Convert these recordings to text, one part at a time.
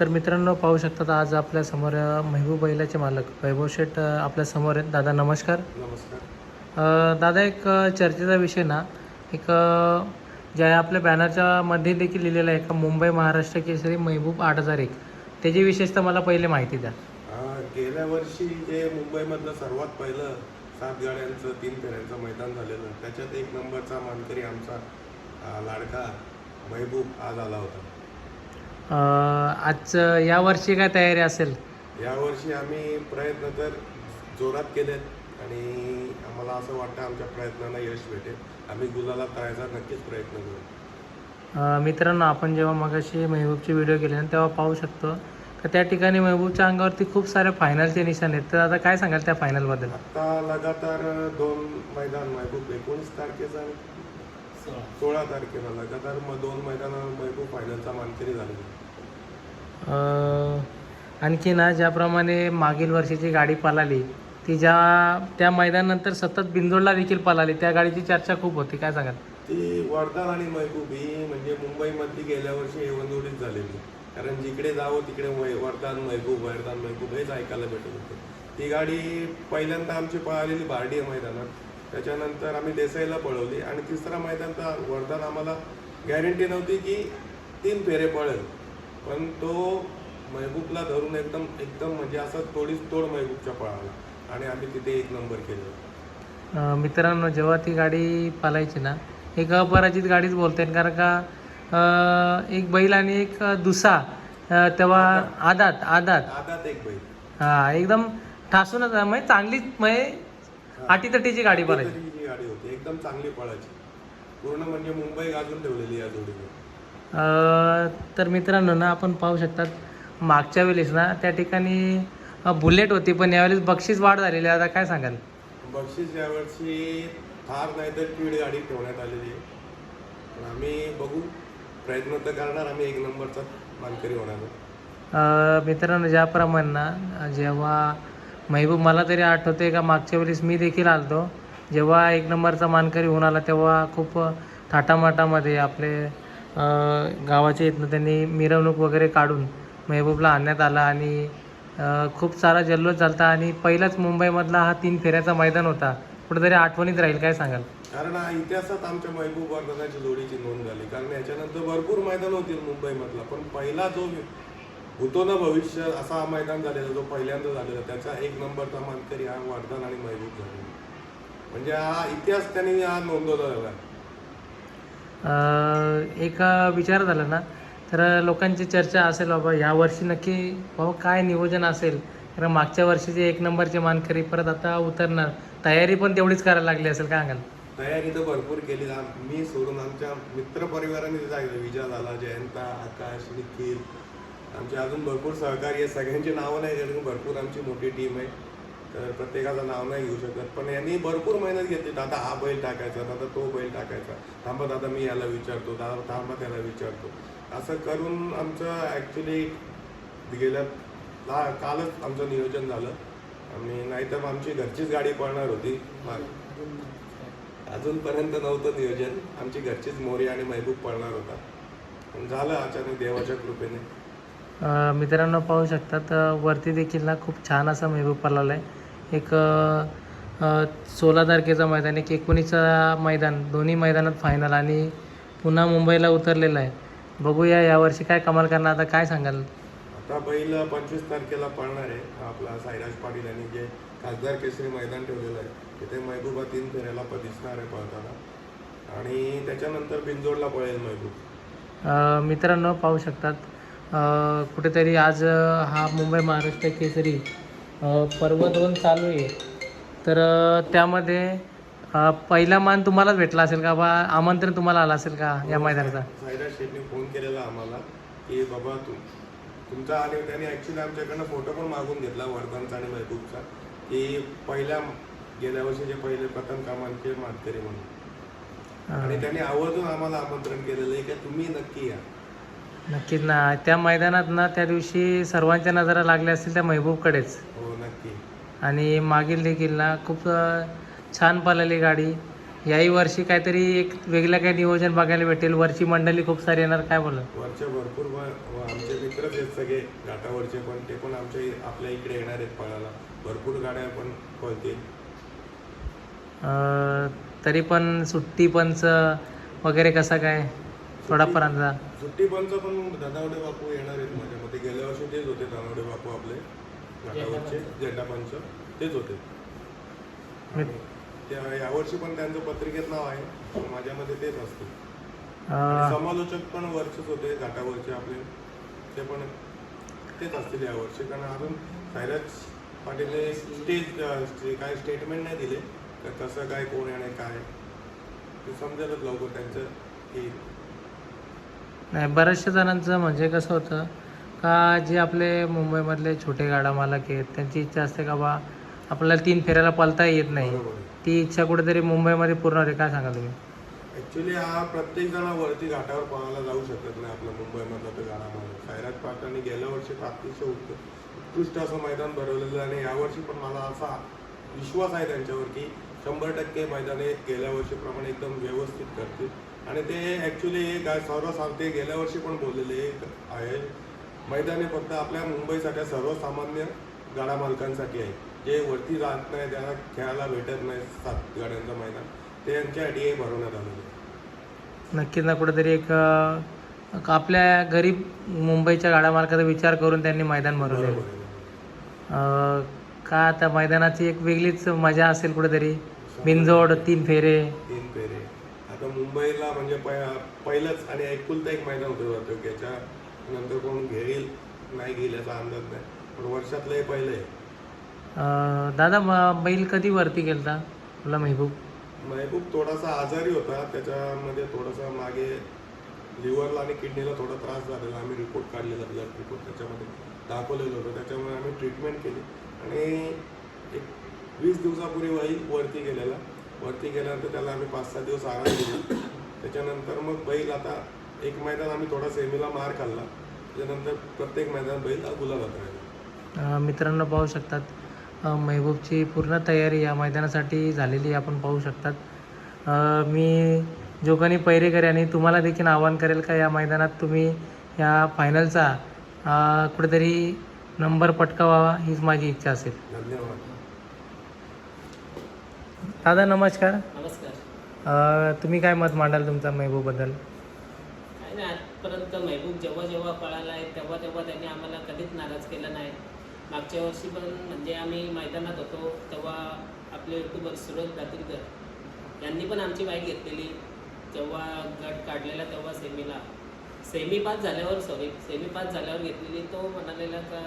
तर मित्रांनो पाहू शकतात आज आपल्यासमोर अ, महबूब बैलाचे मालक वैभव शेठ अ, आपल्यासमोर आहेत. दादा नमस्कार. नमस्कार. दादा एक चर्चेचा विषय ना. एक ज्या आपल्या बॅनरच्या मध्ये देखील लिहिलेलं आहे का मुंबई महाराष्ट्र केसरी महबूब आठ हजार एक. त्याची विशेषतः मला पहिले माहिती द्या. गेल्या वर्षी जे मुंबईमधलं सर्वात पहिलं सात गाड्यांचं तीन फेऱ्यांचं मैदान झालेलं त्याच्यात एक नंबरचा मानकरी आमचा लाडका महबूब आज आला होता. अ, आज अ, यावर्षी काय तयारी असेल? यावर्षी आम्ही प्रयत्न तर जोरात केलेत आणि आम्हाला असं वाटतं आमच्या प्रयत्नांना यश भेटेल. आम्ही गुलाला तळायचा नक्कीच प्रयत्न करू. अ, मित्रांनो आपण जेव्हा मगाशी महबूबचे व्हिडिओ केले ना तेव्हा पाहू शकतो. का त्या ठिकाणी महबूबच्या अंगावरती खूप सारे फायनलचे निशाण आहेत. तर आता काय सांगाल त्या फायनलबद्दल आत्ता लगातार दोन मैदान महबूब एकोणीस तारखेचा आणि सोळा तारखेला लगातार मग दोन मैदानावर महबूब फायनलचा मानकरी झालेला आणखी ना ज्याप्रमाणे मागील वर्षीची गाडी पळाली ती ज्या त्या मैदानानंतर सतत बिंदोडला देखील पळाली त्या गाडीची चर्चा खूप होती काय सांगाल? ती वरदान आणि महबूब ही म्हणजे मुंबईमधली गेल्या वर्षी एवढीच झालेली. कारण जिकडे जावं तिकडे वय- वरदान महबूब वरदान महबूब हेच ऐकायला भेटत होतं. ती गाडी पहिल्यांदा आमची पळालेली बारडी मैदानात. त्याच्यानंतर आम्ही देसाईला पळवली आणि तिसरा मैदान तर वरदान आम्हाला गॅरंटी नव्हती की तीन फेरे पळेल. पण तो महबूबला धरून एकदम एकदम म्हणजे असं थोडीच तोड महबूबच्या पळाला. आणि आम्ही तिथे एक नंबर केलं. मित्रांनो जेव्हा ती गाडी पालायची ना एक अपराजित गाडीच बोलता कारण का एक बैल आणि एक दुसा तेव्हा आदात. आदात आदात. एक बैल. हा एकदम ठासूनच आहे. म्हणजे चांगलीच म्हणजे अटीतटीची गाडी पळायची. गाडी होती. एकदम चांगली पळायची. पूर्ण म्हणजे मुंबई गाजून ठेवलेली या जोडीने. तर मित्रांनो ना आपण पाहू शकतात मागच्या वेळेस ना त्या ठिकाणी बुलेट होती पण यावेळेस बक्षीस वाढ झालेली आहे. आता काय सांगाल? बक्षीस यावर्षी थार नाही तर कीड गाडी ठेवण्यात आलेली आहे. आम्ही बघू प्रयत्न तर करणार आम्ही एक नंबरचा मानकरी होणार मित्रांनो ज्याप्रमाणे ना जेव्हा महबूब मला तरी आठवते का मागच्या वेळेस मी देखील आलतो. जेव्हा एक नंबरचा मानकरी होऊन आला तेव्हा खूप थाटामाटामध्ये आपले गावाच्या इथनं त्यांनी मिरवणूक वगैरे काढून मेहबूबला आणण्यात आला आणि खूप सारा जल्लोष झाला आणि पहिलाच मुंबईमधला हा तीन फेऱ्याचा मैदान होता. कुठेतरी आठवणीत राहील काय सांगाल? कारण हा इतिहासात आमच्या महबूब वर्धनाची जोडीची नोंद झाली. कारण याच्यानंतर भरपूर मैदान होतील मुंबईमधला. पण पहिला जो होतो ना भविष्य असा हा मैदान झालेला जो पहिल्यांदा झालेला त्याचा एक नंबरचा मानकरी हा वर्धन आणि महबूब झालेला म्हणजे हा इतिहास त्यांनी हा नोंदवला एक विचार झाला ना तर लोकांची चर्चा असेल बाबा यावर्षी नक्की बाबा काय नियोजन असेल? कारण मागच्या वर्षीचे एक नंबरचे मानकरी परत आता उतरणार. तयारी पण तेवढीच करायला लागली असेल काय सांगाल तयारी तर भरपूर केली. मी सोडून आमच्या मित्रपरिवाराने जायचं. विजय झाला जयंता आकाश निखिल. आमचे अजून भरपूर सहकारी आहेत. सगळ्यांची नावं नाही भरपूर आमची मोठी टीम आहे. तर प्रत्येकाचं नाव नाही घेऊ शकत. पण यांनी भरपूर मेहनत घेतली. दादा हा बैल टाकायचा दादा तो बैल टाकायचा. थांबा दादा मी याला विचारतो. दादा थांबा त्याला विचारतो. असं करून आमचं ॲक्च्युली गेल्या ला- कालच आमचं नियोजन झालं. आणि नाहीतर मग आमची घरचीच गाडी पळणार होती. अजूनपर्यंत नव्हतं नियोजन. आमची घरचीच मोरी आणि महबूब पळणार होता. झालं अचानक देवाच्या कृपेने. मित्रांनो पाहू शकतात वरती देखील ना खूप छान असा मेहबूब पडलेला आहे एक सोळा तारखेचं मैदान एक एकोणीसचा मैदान दोन्ही मैदानात फायनल आणि पुन्हा मुंबईला उतरलेलं आहे. बघूया यावर्षी काय कमाल करणार आता काय सांगाल? आता बैल पंचवीस तारखेला पळणार आहे. आपला साईराज पाटील यांनी जे खासदार केसरी मैदान ठेवलेलं आहे तिथे महबूबा तीन फेऱ्याला प- दिसणार आहे पळताना. आणि त्याच्यानंतर बिंजोडला पळेल महबूब. मित्रांनो पाहू शकतात. कुठेतरी आज हा मुंबई महाराष्ट्र केसरी पर्व दोन चालू आहे. तर त्यामध्ये पहिला मान तुम्हालाच भेटला असेल का? बा आमंत्रण तुम्हाला आलं असेल का या मैदानाचा? साईराज शेटने फोन केलेला आम्हाला की बाबा तू तुमचा आणि त्यांनी ॲक्च्युली आमच्याकडनं फोटो पण मागून घेतला वर्धनचा आणि महबूबचा की पहिल्या गेल्या वर्षीचे पहिले प्रथम क्रमांक मानकरी म्हणून. आणि त्यांनी आवर्जून आम्हाला आमंत्रण केलेलं आहे की तुम्ही नक्की या. नक्कीच ना. त्या मैदानात ना त्या दिवशी सर्वांच्या नजरा लागल्या असतील त्या महबूबकडेच. हो. आणि मागील देखील ना खूप छान पळाली गाडी. याही वर्षी काहीतरी एक वेगळं काही नियोजन बघायला भेटेल. वरची मंडळी खूप सारी येणार काय बोला वरचे भरपूर व- आमचे मित्रच आहेत सगळे घाटावरचे पण ते पण आमच्या इ- आपल्या इकडे येणार आहेत पळायला. भरपूर गाड्या पण पळतील. तरी पण सुट्टी पंच वगैरे कसा काय? थोडाफार अंदाज. सुट्टी पंच पण धनावडे बापू येणार आहेत माझ्या मते गेल्या वर्षी तेच होते धनावडे बापू आपले. घाटावरचे झेंडा पंच तेच होते. आणि त्या यावर्षी पण त्यांचं पत्रिकेत नाव आहे माझ्या मते तेच असतील अं, आणि समालोचक पण वरचेच होते घाटावरचे आपले. ते पण तेच असतील यावर्षी कारण अजून सायराज पाटीलने स्टेज काय स्टेटमेंट नाही दिले तर कसं काय कोण येणे काय? ते समजेलच लवकर त्यांचं की नाही बऱ्याचशा जणांचं म्हणजे कसं होतं का जे आपले मुंबईमधले छोटे गाडा मालक आहेत त्यांची इच्छा असते का बा आपल्याला तीन फेऱ्याला पळता येत नाही. ती इच्छा कुठेतरी मुंबईमध्ये पूर्ण होते काय सांगा तुम्ही? ऍक्च्युली हा प्रत्येक जण वरती घाटावर पळायला जाऊ शकत नाही आपल्या मुंबईमधला तर गाडामध्ये सायराज पाटलांनी गेल्या वर्षी अतिशय उत्क- उत्कृष्ट असं मैदान भरवलेलं आहे. आणि यावर्षी पण मला असा विश्वास आहे त्यांच्यावर की शंभर टक्के मैदाने गेल्या वर्षीप्रमाणे एकदम व्यवस्थित करतील. आणि ते ऍक्च्युली काय सर्व सांगते गेल्या वर्षी पण बोललेले आहे. मैदाने फक्त आपल्या मुंबईसारख्या सर्वसामान्य गाडा मालकांसाठी आहे. जे वरती राहत नाही ज्यांना खेळायला भेटत नाही सात गाड्यांचं मैदान. ते यांच्यासाठी हे भरवण्यात आलेलं आहे. नक्कीच ना कुठेतरी एक आपल्या गरीब मुंबईच्या गाडा मालकाचा विचार करून त्यांनी मैदान भरवले. का आता मैदानाची एक वेगळीच मजा असेल कुठेतरी? बिनजोड तीन फेरे. तीन पेरे आता मुंबईला म्हणजे पहि- पहिलंच आणि एकुलता एक मैदान होतं जातं याच्या नंतर कोण घेईल नाही घेईल याचा अंदाज नाही पण वर्षातलं हे पहिलं आहे. अं, दादा म- बैल कधी वरती गेलता? तुला महबूब? महबूब थोडासा आजारी होता त्याच्यामध्ये थोडासा मागे लिव्हरला आणि किडनीला थोडा त्रास झालेला. आम्ही रिपोर्ट काढलेला ब्लड रिपोर्ट त्याच्यामध्ये. दाखवलेलं होतं. त्याच्यामुळे आम्ही ट्रीटमेंट केली. आणि एक वीस दिवसापूर्वी बैल वरती गेलेला. वरती गेल्यानंतर त्याला आम्ही पाच सहा दिवस आराम दिला. त्याच्यानंतर मग बैल आता एक मैदान आम्ही थोडा सेमीला मार खाल्ला. त्याच्यानंतर प्रत्येक मैदान बैल गुलाबात राहिला. मित्रांनो पाहू शकतात. महबूबची पूर्ण तयारी या मैदानासाठी झालेली आपण पाहू शकतात. मी जोगानी पैरेकर यांनी तुम्हाला देखील आवाहन करेल का या मैदानात तुम्ही या फायनलचा कुठेतरी नंबर पटकावा हीच माझी इच्छा असेल. धन्यवाद. दादा नमस्कार. नमस्कार. तुम्ही काय मत मांडाल तुमचा महबूबबद्दल? नाही आजपर्यंत महबूब जेव्हा जेव्हा पळाला आहे तेव्हा तेव्हा त्यांनी आम्हाला कधीच नाराज केला नाही. मागच्या वर्षी पण म्हणजे आम्ही मैदानात होतो तेव्हा आपले युट्यूबर सुरज दातीरकर यांनी पण आमची बाईक घेतलेली. जेव्हा गट काढलेला तेव्हा सेमीला. सेमी पास झाल्यावर सॉरी सेमी पास झाल्यावर घेतलेली. तो म्हणालेला का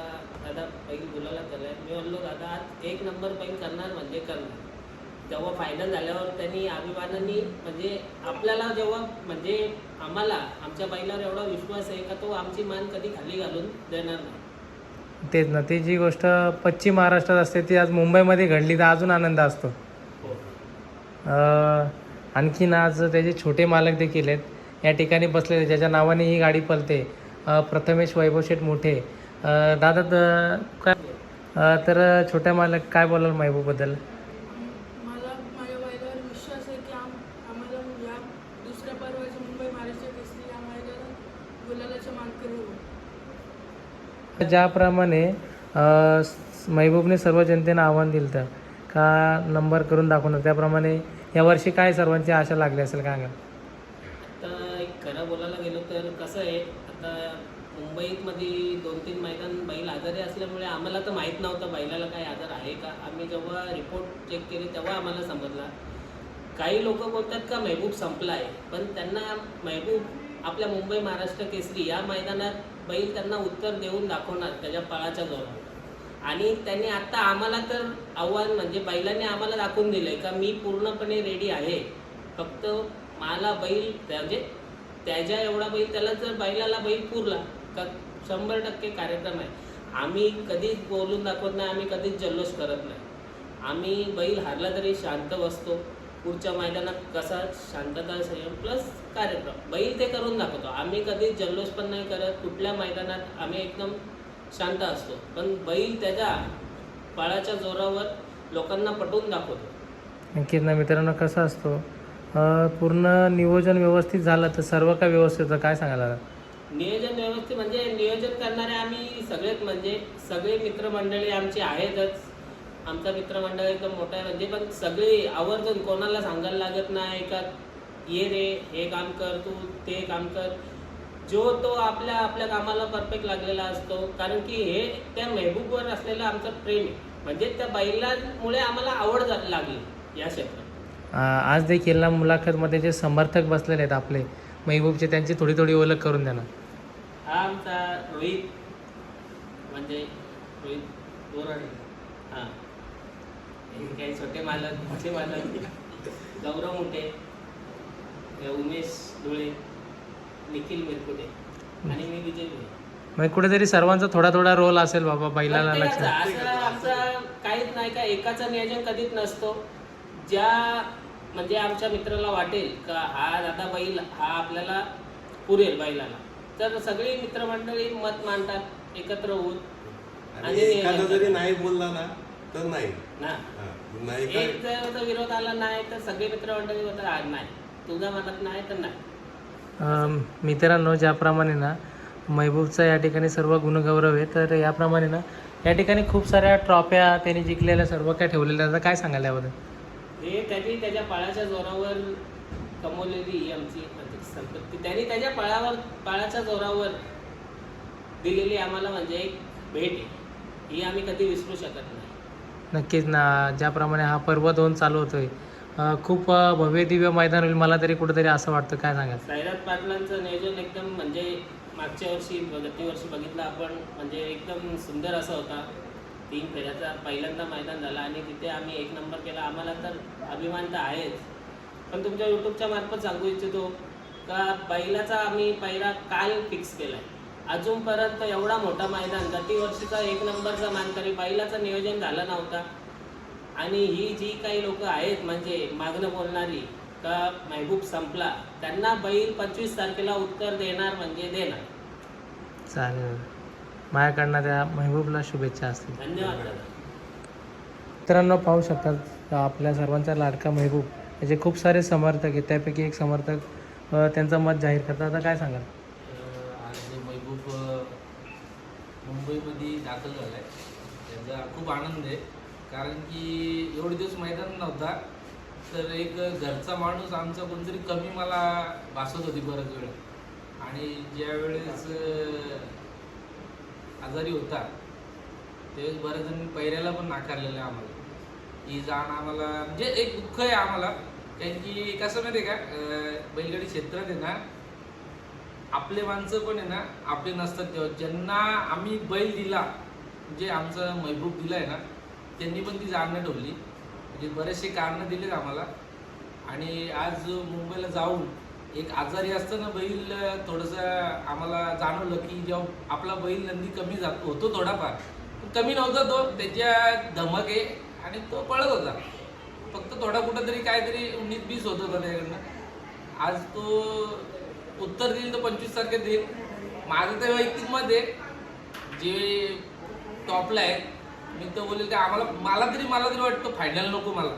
दादा बैल बोलायला झालाय मी म्हणलो दादा आज एक नंबर बैल करणार म्हणजे करणार. जेव्हा फायनल झाल्यावर त्यांनी अभिमानाने म्हणजे आपल्याला जेव्हा म्हणजे आम्हाला आमच्या बैलावर एवढा विश्वास आहे का तो आमची मान कधी खाली घालून देणार नाही. तेच ना ती जी गोष्ट पश्चिम महाराष्ट्रात असते ती आज मुंबईमध्ये घडली तर अजून आनंद असतो. हो. आणखीन आज त्याचे छोटे मालक देखील आहेत या ठिकाणी बसलेले ज्याच्या नावाने ही गाडी पलते प्रथमेश वैभव शेठ मोठे. दादा काय तर छोट्या मालक काय बोलाल महबूबबद्दल मला माझ्या बैलावर विश्वास आहे की आम आम्हाला या दुसऱ्या पर्वाच्या मुंबई महाराष्ट्र केसरी या मैदानात गुलालाच्या मानकरी होऊ ज्याप्रमाणे महबूबने सर्व जनतेनं आव्हान दिलं होतं का नंबर करून दाखवणार त्याप्रमाणे यावर्षी काय सर्वांची आशा लागली असेल काय आता खरं बोलायला गेलो तर कसं आहे आता मुंबईमध्ये दोन तीन मैदान बैल आजारी असल्यामुळे आम्हाला तर माहीत नव्हतं बैलाला काही आजार आहे का. आम्ही जेव्हा रिपोर्ट चेक केले तेव्हा आम्हाला समजला. काही लोक बोलतात का महबूब संपला आहे पण त्यांना महबूब आपल्या मुंबई महाराष्ट्र केसरी या मैदानात बैल त्यांना उत्तर देऊन दाखवणार त्याच्या पळाच्या जोरावर आणि त्यांनी आता आम्हाला तर आव्हान म्हणजे बैलाने आम्हाला दाखवून दिलंय का मी पूर्णपणे रेडी आहे. फक्त मला बैल म्हणजे त्याच्या एवढा बैल त्याला जर बैलाला बैल पुरला का शंभर टक्के कार्यक्रम आहे. आम्ही कधीच बोलून दाखवत नाही आम्ही कधीच जल्लोष करत नाही. आम्ही बैल हारला तरी शांत बसतो. पुढच्या मैदानात कसा शांतता संयम प्लस कार्यक्रम. बैल ते करून दाखवतो. आम्ही कधीच जल्लोष पण नाही करत. कुठल्या मैदानात आम्ही एकदम शांत असतो. पण बैल त्याच्या पळाच्या जोरावर लोकांना पटवून दाखवतो. नक्कीच ना मित्रांनो कसं असतो? पूर्ण नियोजन व्यवस्थित झालं तर सर्व काय व्यवस्थित होतं? काय सांगायला? नियोजन व्यवस्थित म्हणजे नियोजन करणारे आम्ही सगळेच म्हणजे सगळे मित्रमंडळी आमची आहेतच. आमचा मित्रमंडळ एकदम मोठा आहे. म्हणजे पण सगळे आवर्जून कोणाला सांगायला लागत नाही का ये रे हे काम कर तू ते काम कर. जो तो आपल्या आपल्या कामाला परफेक्ट लागलेला असतो. कारण की हे त्या मेहबूबवर असलेलं आमचं प्रेम आहे. म्हणजे त्या बैलांमुळे आम्हाला आवड लागली या क्षेत्रात. आज देखील ना मुलाखतमध्ये जे समर्थक बसलेले आहेत आपले महबूबचे त्यांची थोडी थोडी ओळख करून द्या ना. हा आमचा रोहित म्हणजे रोहित बोराडे काही छोटे मालक मोठे मालक? गौरव मुठे उमेश धुळे निखिल मिरकुटे आणि मी विजय धुळे. मग कुठेतरी सर्वांचा थोडा थोडा रोल असेल बाबा बैलाला प्रत्येकाचा लक्ष असं आमचं काहीच नाही का एकाचं नियोजन कधीच नसतो. ज्या म्हणजे आमच्या मित्राला वाटेल का हा दादा बैल हा आपल्याला पुरेल बैलाला. तर सगळी मित्रमंडळी मत मांडतात एकत्र होऊन. आणि एखादा जरी नाही बोलला ना तर नाही. ना? हा, नाही एक का जर तो विरोध आला नाही तर सगळे मित्रमंडळी होतात "हा, नाही तुझ्या मनात नाही तर नाही. अम, मित्रांनो ज्याप्रमाणे ना महबूबचा या ठिकाणी सर्व गुणगौरव आहे तर याप्रमाणे ना या ठिकाणी खूप साऱ्या ट्रॉफ्या त्यांनी जिंकलेल्या सर्व काय ठेवलेल्या आहेत. आता काय सांगाल याबद्दल? हे त्यांनी त्याच्या पाळाच्या जोरावर कमवलेली ही आमची म्हणजे संपत्ती. त्यांनी त्याच्या पाळावर पाळाच्या जोरावर दिलेली आम्हाला म्हणजे एक भेट आहे. ही आम्ही कधी विसरू शकत नाही. नक्कीच ना. ज्याप्रमाणे हा पर्व दोन चालू होतोय. अ, खूप अ, भव्य दिव्य मैदान होईल. मला तरी कुठेतरी असं वाटतं. काय सांगाल? साईराज पाटलांचं नियोजन एकदम म्हणजे मागच्या वर्षी गती वर्षी बघितलं आपण. म्हणजे एकदम सुंदर असा होता. तीन फेऱ्याचा पहिल्यांदा मैदान झाला आणि तिथे आम्ही एक नंबर केला. आम्हाला तर अभिमान तर आहेच. पण तुमच्या यूट्यूबच्या मार्फत सांगू इच्छितो का पहिल्याचा आम्ही पहिला काल फिक्स केला आहे अजूनपर्यंत एवढा मोठा मैदान गती वर्षीचा एक नंबरचा मानकरी बैलाचं नियोजन झालं नव्हता. आणि ही जी काही लोक आहेत म्हणजे मागणं बोलणारी का महबूब संपला त्यांना बैल पंचवीस तारखेला उत्तर देणार म्हणजे देणार. चालेल. माझ्याकडनं त्या महबूबला शुभेच्छा असतील. धन्यवाद दादा. मित्रांनो पाहू शकतात आपल्या सर्वांचा लाडका महबूब? याचे खूप सारे समर्थक आहेत. त्यापैकी एक समर्थक त्यांचं मत जाहीर करतात. आता काय सांगाल? महबूब मुंबईमध्ये दाखल झाला आहे त्याचा खूप आनंद आहे. कारण की एवढे दिवस मैदान नव्हता तर एक घरचा माणूस आमचा कोणतरी कमी मला भासत होती बराच वेळ. आणि ज्या वेळेस आजारी होता त्यावेळेस बऱ्याच जण पैऱ्याला पण नाकारलेलं आहे आम्हाला. की जाण आम्हाला म्हणजे एक दुःख आहे आम्हाला. कारण की कसं माहिती आहे का बैलगाडी क्षेत्रात आहे ना आपले माणसं पण आहे ना आपले नसतात तेव्हा. ज्यांना आम्ही बैल दिला म्हणजे आमचा महबूब दिला आहे ना त्यांनी पण ती जाणं ठेवली म्हणजे बरेचसे कारणं दिलेत आम्हाला. आणि आज मुंबईला जाऊन एक आजारी असताना बैल थोडंसं आम्हाला जाणवलं की जेव्हा आपला बैल नंदी कमी जात होतो थोडाफार. पण कमी नव्हता तो त्याच्या धमक आहे आणि तो पळत होता. फक्त थोडा कुठं तरी काहीतरी उन्नीस बीस होत होता त्याकडनं. आज तो उत्तर देईल तर पंचवीस तारखे देईल. माझं तर वैयक्तिक मत आहे. जे टॉपला आहे मी तर बोलेल की आम्हाला मला तरी मला तरी वाटतं फायनल नको मला.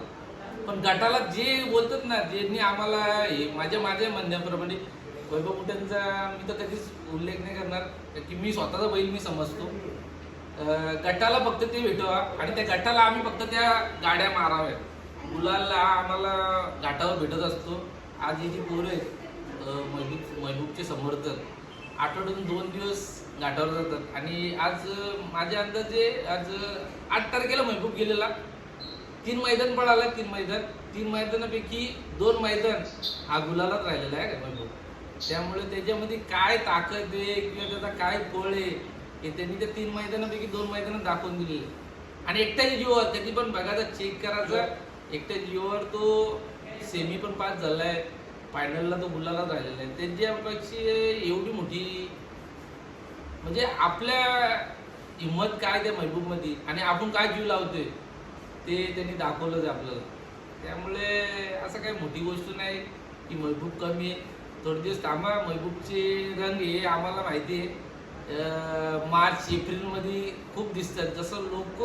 पण गटाला जे बोलतात ना ज्यांनी आम्हाला हे माझ्या माझ्या म्हणण्याप्रमाणे वैभव कुट्यांचा मी तर कधीच उल्लेख नाही करणार. की मी स्वतःचा बैल मी समजतो. गटाला फक्त ते भेटवा. आणि त्या गटाला आम्ही फक्त त्या गाड्या माराव्या मुलाला आम्हाला घाटावर भेटत असतो. आज ही जी पोरं आहेत महबूब महबूबचे समर्थक आठवड्यातून दोन दिवस घाटावर जातात. आणि आज माझ्या अंदाजे आज आठ तारखेला महबूब गेलेला. तीन मैदान पळाला तीन मैदान. तीन मैदानापैकी दोन मैदान हा गुलालात राहिलेला आहे महबूब. त्यामुळे त्याच्यामध्ये काय ताकद आहे किंवा त्याचा काय फळ आहे हे त्यांनी त्या तीन मैदानापैकी दोन मैदानात दाखवून दिलेले आणि एकट्याच जीवावर कधी पण बघायचा चेक करायचा. एकट्या जीवावर तो सेमी पण पास झाला आहे फायनलला तो गुलालाच राहिलेला आहे त्यांच्यापेक्षा एवढी मोठी म्हणजे आपल्या हिंमत काय त्या महबूबमध्ये? आणि आपण काय जीव लावतोय? ते त्यांनी दाखवलंच आहे आपलं त्यामुळे असं काही मोठी गोष्ट नाही की महबूब कमी आहे. थोडे दिवस थांबा महबूबचे रंग हे आम्हाला माहिती आहे. मार्च एप्रिलमध्ये खूप दिसतात. जसं लोक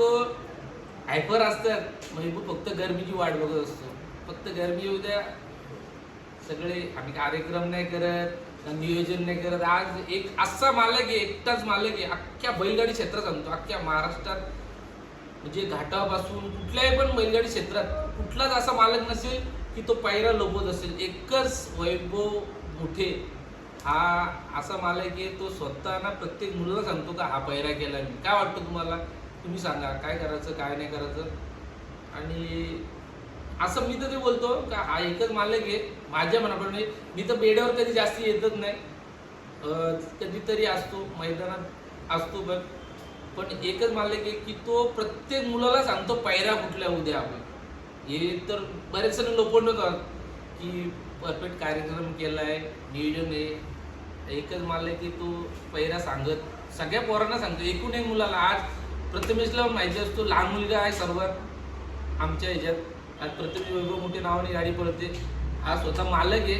हायपर असतात महबूब फक्त गरमीची वाट बघत असतो. फक्त गरमी येऊ द्या सगळे आम्ही कार्यक्रम नाही करत नियोजन नाही करत. आज एक असा मालक आहे एकटाच मालक आहे. अख्ख्या बैलगाडी क्षेत्रात सांगतो अख्ख्या महाराष्ट्रात. म्हणजे घाटापासून कुठल्याही पण बैलगाडी क्षेत्रात कुठलाच असा मालक नसेल की तो पायरा लोबत असेल. एकच वैभव मोठे. हा असा मालक आहे तो स्वतः ना प्रत्येक मुलाला सांगतो का हा पैरा केला मी काय वाटतं तुम्हाला? तुम्ही सांगा काय करायचं काय नाही करायचं? आणि असं मी तरी बोलतो का हा एकच मालक आहे माझ्या मनाप्रमाणे मी तर बेड्यावर कधी जास्त येतच नाही. कधीतरी असतो मैदानात असतो पण. पण एकच मालक आहे की तो प्रत्येक मुलाला सांगतो पायऱ्या कुठल्या उद्या आपण. हे तर बरेच सारे लोक होतात की परफेक्ट कार्यक्रम केला आहे नियोजन आहे. एकच मानलं की तो पैरा सांगत सगळ्या पोरांना सांगतो. एकूण एक मुलाला आज प्रथमेशला माहिती असतो लहान मुलगा आहे सर्वात आमच्या ह्याच्यात. आज प्रथमेश वैभव मोठे नावाने गाडी पडते हा स्वतः मालक आहे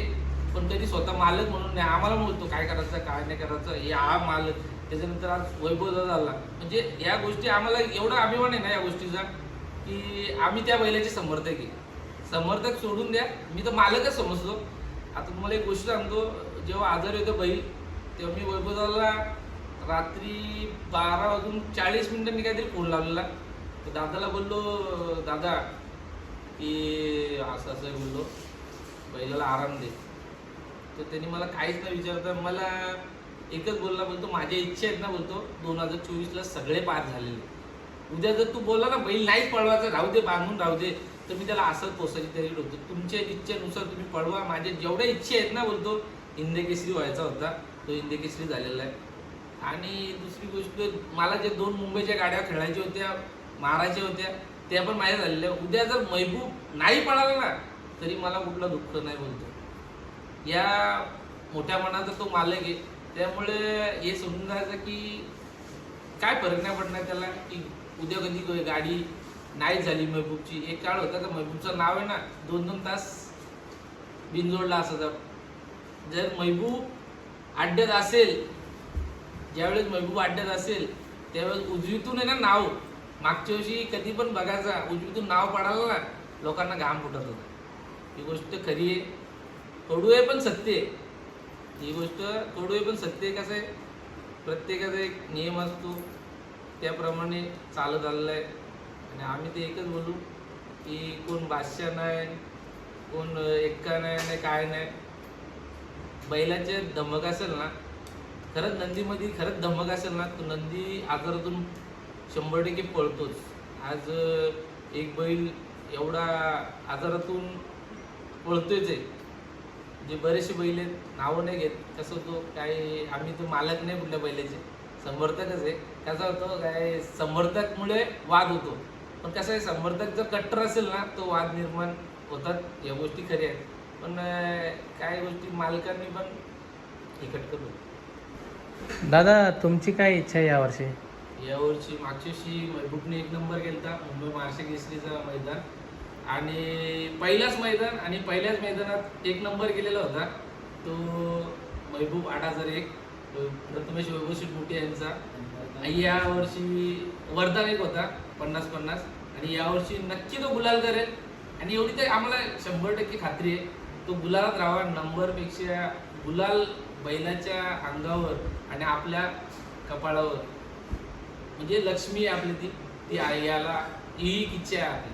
पण कधी स्वतः मालक म्हणून नाही. आम्हाला बोलतो काय करायचं काय नाही करायचं? हे हा मालक. त्याच्यानंतर आज वैभव झाला म्हणजे या गोष्टी आम्हाला एवढा अभिमान आहे ना या गोष्टीचा की आम्ही त्या बैलाचे समर्थक आहे. समर्थक सोडून द्या. मी तर मालकच समजतो. आता तुम्हाला एक गोष्ट सांगतो. जेव्हा आजारी होतं बैल तेव्हा मी वैभवदाला रात्री बारा वाजून चाळीस मिनिटांनी काहीतरी फोन लावलेला. तर दादाला बोललो दादा की असं असं बोललो. बैलाला आराम दे. तर त्यांनी मला काहीच नाही विचारता मला एकच बोलला बोलतो माझ्या इच्छा आहेत ना बोलतो दोन हजार चोवीसला सगळे पार झालेले उद्या जर तू बोलला ना बैल नाहीच पळवायचा राहू दे बांधून राहू दे तर मी त्याला असंच पोसायची तयारी होतो तुमच्या इच्छेनुसार तुम्ही पळवा. माझ्या जेवढ्या इच्छा आहेत ना बोलतो इंदेकेसरी व्हायचा होता. तो इंदेकेसरी झालेला आहे. आणि दुसरी गोष्ट मला जे दोन मुंबईच्या गाड्या खेळायच्या होत्या मारायच्या होत्या त्या पण माझ्या झालेल्या. उद्या जर मैबूब नाही पळाला ना तरी मला कुठलं दुःख नाही बोलतो. या मोठ्या मनाचा तो मालक आहे त्यामुळे हे समजून जायचं की काय फरक नाही पडणार त्याला की उद्या कधी गाडी नाही झाली महबूबची. एक काळ होता का महबूबचं नाव आहे ना दोन दोन तास बिनजोडला असायचा. जर महबूब अड्ड्यात असेल ज्यावेळेस महबूब अड्ड्यात असेल त्यावेळेस उजवीतून आहे ना नाव मागच्या वर्षी कधी पण बघायचा उजवीतून नाव पडालं ना लोकांना घाम फुटत होता. ही गोष्ट खरी आहे. कडू आहे पण सत्य आहे. ही गोष्ट कडू आहे पण सत्य आहे कसं आहे? प्रत्येकाचा एक नियम असतो. त्याप्रमाणे चालत आलेलं आहे. आणि आम्ही ते एकच बोलू की कोण बादशाह नाही कोण एक्का नाही नाही काय नाही. बैलाचे धमक असेल ना खरंच नंदीमध्ये खरंच धमक असेल ना तो नंदी आजारातून शंभर टक्के पळतोच. आज एक बैल एवढा आजारातून पळतोयच आहे जे बरेचसे बैल आहेत नावं नाही घेत. कसं होतो काय आम्ही तो मालक नाही कुठल्या बैलाचे. समर्थकच आहे. कसा होतो काय समर्थकमुळे वाद होतो. पण कसं आहे समर्थक जर कट्टर असेल ना तो वाद निर्माण होतात. या गोष्टी खऱ्या आहेत. पण काही गोष्टी मालकांनी पण इकट करू दादा तुमची काय इच्छा आहे यावर्षी? यावर्षी मागच्या वर्षी महबूबने एक नंबर केलता. मुंबई महाराष्ट्र केसरीचा मैदान. आणि पहिलाच मैदान आणि पहिल्याच मैदानात एक नंबर केलेला होता. तो महबूब आठ हजार एक प्रथमेश वैभवशी मोठे यांचा. आणि या वर्षी वरदान एक होता पन्नास पन्नास. आणि यावर्षी नक्की तो गुलाल करेल आणि एवढी तर आम्हाला शंभर टक्के खात्री आहे. तो गुलालात राहावा नंबरपेक्षा गुलाल बैलाच्या अंगावर आणि आपल्या कपाळावर. म्हणजे लक्ष्मी आहे आपली ती. ती आई याला ही इच्छा आहे. आपली